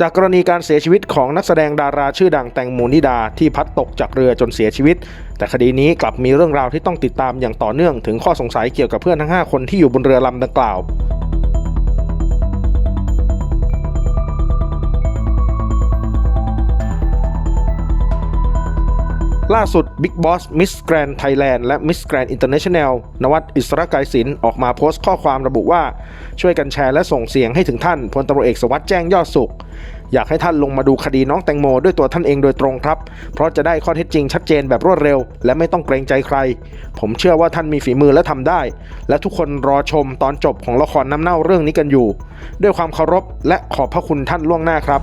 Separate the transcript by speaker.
Speaker 1: จากกรณีการเสียชีวิตของนักแสดงดาราชื่อดังแตงโมนิดาที่พัดตกจากเรือจนเสียชีวิต แต่คดีนี้กลับมีเรื่องราวที่ต้องติดตามอย่างต่อเนื่องถึงข้อสงสัยเกี่ยวกับเพื่อนทั้ง 5 คนที่อยู่บนเรือลำดังกล่าวล่าสุด Big Boss Miss Grand Thailand และ Miss Grand International นวัดอิสระกายศิลป์ออกมาโพสต์ข้อความระบุว่า ช่วยกันแชร์และส่งเสียงให้ถึงท่านพลตำรวจเอกสวัสดิ์แจ้งยอดสุข อยากให้ท่านลงมาดูคดีน้องแตงโมด้วยตัวท่านเองโดยตรงครับ เพราะจะได้ข้อเท็จจริงชัดเจนแบบรวดเร็ว และไม่ต้องเกรงใจใคร ผมเชื่อว่าท่านมีฝีมือและทำได้ และทุกคนรอชมตอนจบของละครน้ำเน่าเรื่องนี้กันอยู่ ด้วยความเคารพและขอบพระคุณท่านล่วงหน้าครับ